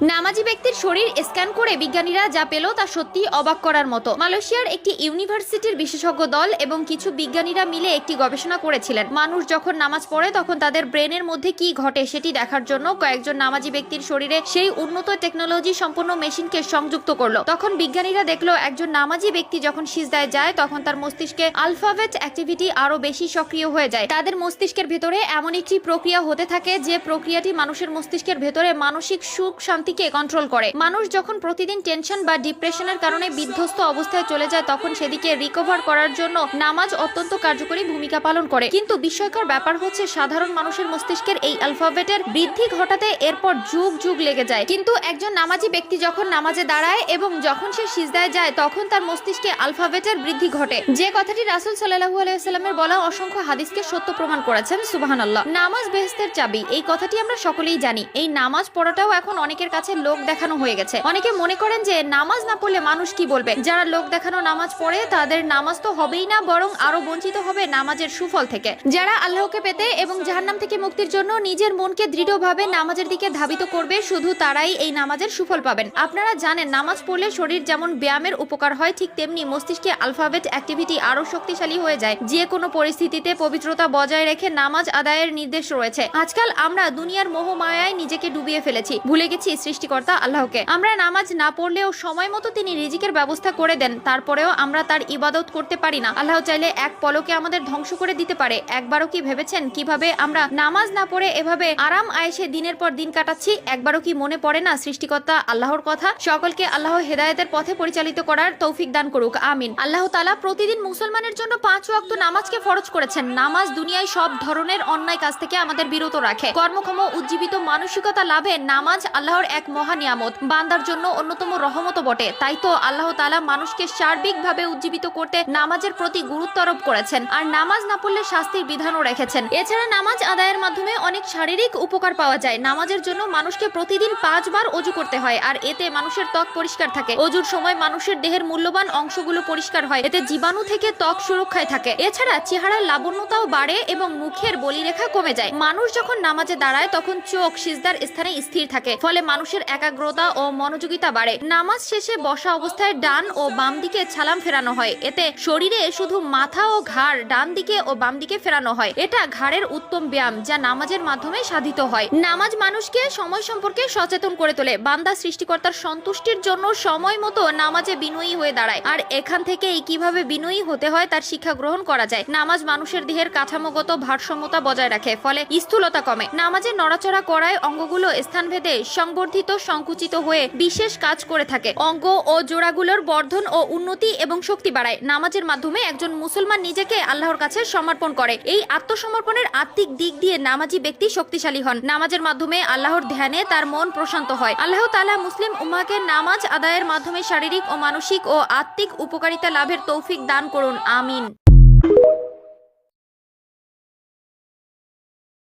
নামাজি ব্যক্তির শরীর স্ক্যান করে বিজ্ঞানীরা যা পেল তা সত্যি অবাক করার মতো। মালয়েশিয়ার একটি ইউনিভার্সিটির বিশেষজ্ঞ দল এবং কিছু বিজ্ঞানীরা মিলে একটি গবেষণা করেছিলেন। মানুষ যখন নামাজ পড়ে, তখন তাদের ব্রেনের মধ্যে কি ঘটে সেটি দেখার জন্য কয়েকজন নামাজি ব্যক্তির শরীরে সেই উন্নত টেকনোলজি সম্পন্ন মেশিনকে সংযুক্ত করল। তখন বিজ্ঞানীরা দেখল, একজন নামাজি ব্যক্তি যখন সিজদায় যায়, তখন তার মস্তিষ্কে আলফাবেট অ্যাক্টিভিটি আরও বেশি সক্রিয় হয়ে যায়। তাদের মস্তিষ্কের ভেতরে এমন একটি প্রক্রিয়া হতে থাকে যে প্রক্রিয়াটি মানুষের মস্তিষ্কের ভেতরে মানসিক সুখ শান্তিকে কন্ট্রোল করে। মানুষ যখন প্রতিদিন টেনশন বা ডিপ্রেশনের কারণে বিধ্বস্ত অবস্থায় চলে যায়, তখন সেদিকে রিকভার করার জন্য নামাজ অত্যন্ত কার্যকরী ভূমিকা পালন করে। কিন্তু বিস্ময়কর ব্যাপার হচ্ছে, সাধারণ মানুষের মস্তিষ্কের এই অ্যালফাবেটের বৃদ্ধি ঘটাতে এরপর যুগ যুগ লেগে যায়। কিন্তু একজন নামাজি ব্যক্তি যখন নামাজে দাঁড়ায় এবং যখন সে সিজদায় যায়, তখন তার মস্তিষ্কে আলফাবেটের বৃদ্ধি ঘটে। যে কথাটি রাসুল সাল্লাহু আলাইসাল্লামের বলা অসংখ্য হাদিসকে সত্য প্রমাণ করেছেন, সুবাহানাল্লাহ। নামাজ বেহেস্তের চাবি, এই কথাটি আমরা সকলেই জানি। এই নামাজ পড়াটাও এখন অনেকের কাছে লোক দেখানো হয়ে গেছে। অনেকে মনে করেন যে নামাজ না পড়লে মানুষ কি বলবে? যারা লোক দেখানো নামাজ পড়ে, তাদের নামাজ তো হবেই না, বরং আরও বঞ্চিত হবে নামাজের সুফল থেকে। যারা আল্লাহকে পেতে এবং জাহান্নাম থেকে মুক্তির জন্য নিজের মনকে দৃঢ়ভাবে নামাজের দিকে ধাবিত করবে, শুধু তারাই এই নামাজের সুফল পাবেন। আপনারা জানেন, নামাজ পড়লে শরীর যেমন ব্যায়ামের উপকার হয়, ঠিক তেমনি মস্তিষ্কে আলফাবেট অ্যাক্টিভিটি আরও শক্তিশালী হয়ে যায়। যে কোনো পরিস্থিতিতে পবিত্রতা বজায় রেখে নামাজ আদায়ের নির্দেশ রয়েছে। আজকাল আমরা দুনিয়ার মোহমায়ায় নিজেকে ডুবিয়ে ফেলেছি। ভুলে গেছি সৃষ্টিকর্তা আল্লাহকে। আমরা নামাজ না পড়লেও সময় মতো তিনি রিজিকের ব্যবস্থা করে দেন, তারপরেও আমরা তার ইবাদত করতে পারি না। আল্লাহ চাইলে এক পলকে আমাদের ধ্বংস করে দিতে পারে। একবারও কি ভেবেছেন কীভাবে আমরা নামাজ না পড়ে এভাবে আরাম আয়েসে দিনের পর দিন কাটাচ্ছি? একবারও কি মনে পড়ে না সৃষ্টিকর্তা আল্লাহর কথা? সকলকে আল্লাহ হেদায়েতের পথে পরিচালিত করার তৌফিক দান করুক, আমিন। আল্লাহ তালা প্রতিদিন মুসলমানের জন্য পাঁচ ওয়াক্ত নামাজকে ফরজ করেছেন। নামাজ দুনিয়ায় সব ধরনের অন্যায় কাজ থেকে আমাদের বিরত রাখে। কর্মক্ষম উজ্জীবিত মানসিকতা লাভে নামাজ আল্লাহর এক মহা নিয়ামত। বান্দার জন্য অন্যতম রহমত বটে। তাই তো আল্লাহ তালা মানুষকে সার্বিকভাবে উজ্জীবিত করতে নামাজের প্রতি গুরুত্ব আরোপ করেছেন আর নামাজ না পড়লে শাস্তির বিধানও রেখেছেন। এছাড়া নামাজ আদায়ের মাধ্যমে অনেক শারীরিক উপকার পাওয়া যায়। নামাজের জন্য মানুষকে প্রতিদিন পাঁচবার অজু করতে হয় আর এতে মানুষের ত্বক পরিষ্কার থাকে। অজুর সময় মানুষের দেহের মূল্যবান অংশগুলো পরিষ্কার হয়। এতে জীবাণু থেকে ত্বক সুরক্ষায় থাকে। এছাড়া চেহারার লাবণ্যতাও বাড়ে এবং মুখের বলিরেখা কমে যায়। মানুষ যখন নামাজে দাঁড়ায়, তখন চোখ সিজদার স্থানে স্থির থাকে। ফলে মানুষের একাগ্রতা ও মনোযোগিতা বাড়ে। নামাজ শেষে বসা অবস্থায় ডান ও বাম দিকে ছালাম ফেরানো হয়। এতে শরীরে শুধু মাথা ও ঘাড় ডান দিকে ও বাম দিকে ফেরানো হয়। এটা ঘাড়ের উত্তম ব্যায়াম, যা নামাজের মাধ্যমে সাধিত হয়। নামাজ মানুষকে সময় সম্পর্কে সচেতন করে তোলে। বান্দা সৃষ্টিকর্তার সন্তুষ্টির জন্য সময় মতো নামাজে বিনয়ী হয়ে দাঁড়ায়। আর এখান থেকেই কীভাবে বিনয়ী হতে হয় তার শিক্ষা গ্রহণ করা যায়। নামাজ মানুষের দেহের কাঠামোগত ভারসাম্যতা বজায় রাখে, ফলে স্থূলতা কমে। নামাজে নড়াচড়া করায় অঙ্গগুলো স্থানভেদে সংবর্ধিত সংকুচিত হয়ে বিশেষ কাজ করে থাকে। অঙ্গ ও জোড়াগুলোর বর্ধন ও উন্নতি এবং শক্তি বাড়ায়। নামাজের মাধ্যমে একজন মুসলমান নিজেকে আল্লাহর কাছে সমর্পণ করে। এই আত্মসমর্পণের আত্মিক দিক দিয়ে নামাজি ব্যক্তি শক্তিশালী হন। নামাজের মাধ্যমে আল্লাহর ধ্যানে তার মন প্রশান্ত হয়। আল্লাহ তালা মুসলিম উম্মাকে নামাজ আদায়ের মাধ্যমে শারীরিক ও মানসিক ও আত্মিক উপকারিতা লাভের তৌফিক দান করুন। আমিন।